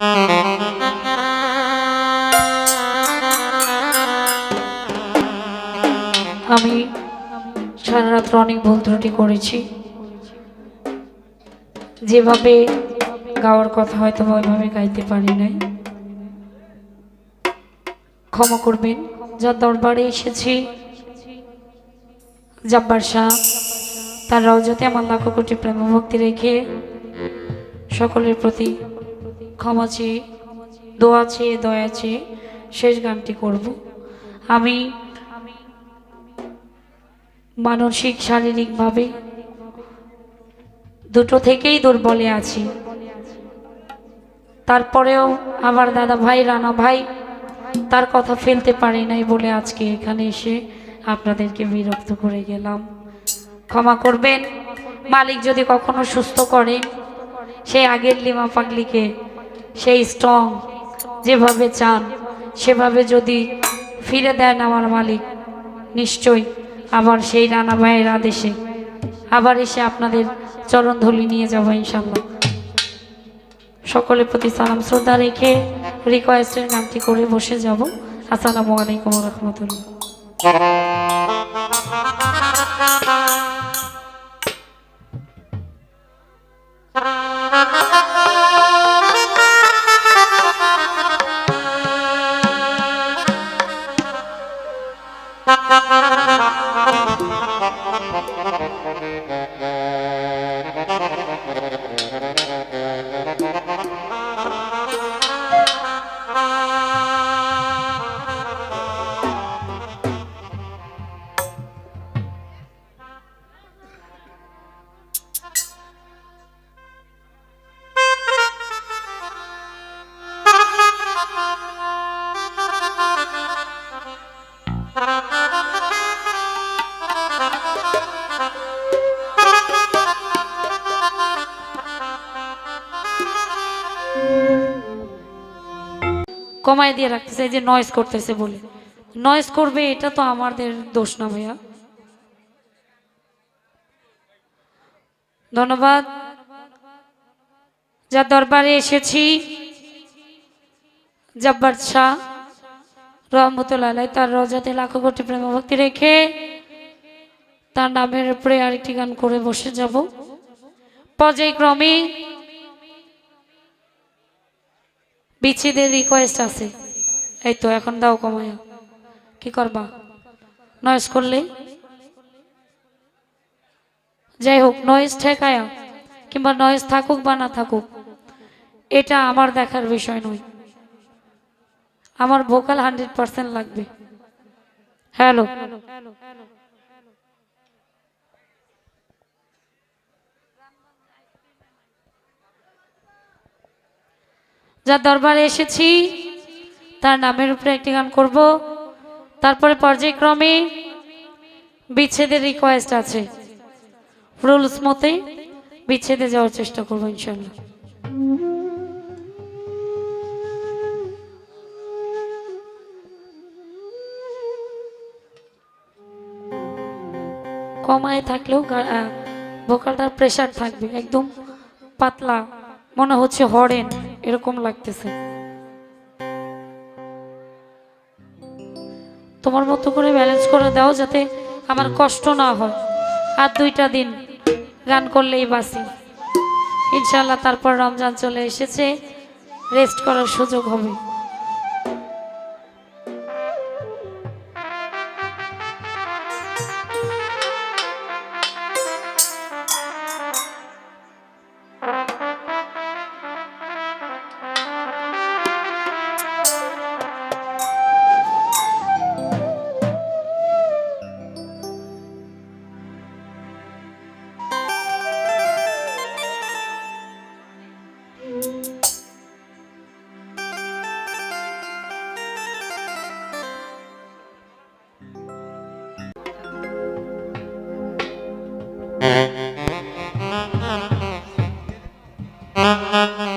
আমি সারা রাত্র অনেক ভুল ত্রুটি করেছি। যেভাবে গাওয়ার কথা হয়তো ওইভাবে গাইতে পারি নাই। ক্ষমা করবেন, যার দরবারে এসেছি। জব্বার শাহ, তার রওজাতে আমার লাখো কোটি প্রেম ভক্তি রেখে সকলের প্রতি ক্ষমা চেয়ে, দোয়া চেয়ে, দয়া চেয়ে শেষ গানটি করব। আমি মানসিক, শারীরিকভাবে দুটো থেকেই দুর্বলে আছি। তারপরেও আমার দাদা ভাই, রানা ভাই তার কথা ফেলতে পারি নাই বলে আজকে এখানে এসে আপনাদেরকে বিরক্ত করে গেলাম। ক্ষমা করবেন। মালিক যদি কখনো সুস্থ করে সেই আগের লিমা পাগলিকে সেই স্ট্রং, যেভাবে চান, সেভাবে যদি ফিরে দেন আমার মালিক, নিশ্চয়ই আবার সেই রানা ভাইয়ের আদেশে আবার এসে আপনাদের চরণধলি নিয়ে যাব ইনশাল্লাহ সকলের প্রতি সালাম, শ্রদ্ধা রেখে রিকোয়েস্টের নামটি করে বসে যাব। আসসালামু আলাইকুম রহমতুল্লাহ। কমায় দিয়ে রাখতেছে, এই যে নয়েজ করতেছে বলে। নয়েজ করবে, এটা তো আমাদের দোষ না ভাইয়া। ধন্যবাদ। যার দরবারে এসেছি, জব্বার শাহ, রহমতুল্লাহ তার রজাতে লাখো কোটি প্রেম ভক্তি রেখে তার নামের উপরে আরেকটি গান করে বসে যাব। পর্যায়ক্রমে বিচ্ছেদের রিকোয়েস্ট আছে। এই তো, এখন দাও কমায়া কি করবা? নয়েস করলে যাই হোক নয়েজ ঠেকায়া, কিংবা নয়েজ থাকুক বা না থাকুক, এটা আমার দেখার বিষয় নয়। আমার ভোকাল হান্ড্রেড পার্সেন্ট লাগবে। হ্যালো যার দরবারে এসেছি, তার নামের উপরে একটি গান করব। তারপরে পর্যায়ক্রমে বিচ্ছেদের রিকোয়েস্ট আছে। রুলস মতে বিচ্ছেদে যাওয়ার চেষ্টা করব ইনশাল্লাহ কমায় থাকলেও ভোকালটার প্রেশার থাকবে, একদম পাতলা, মনে হচ্ছে হরেন। এরকম লাগতেছে। তোমার মতো করে ব্যালেন্স করে দাও যাতে আমার কষ্ট না হয়। আর দুইটা দিন গান করলেই বাসি ইনশাল্লাহ তারপর রমজান চলে এসেছে। রেস্ট করার সুযোগ হবে। Thank you.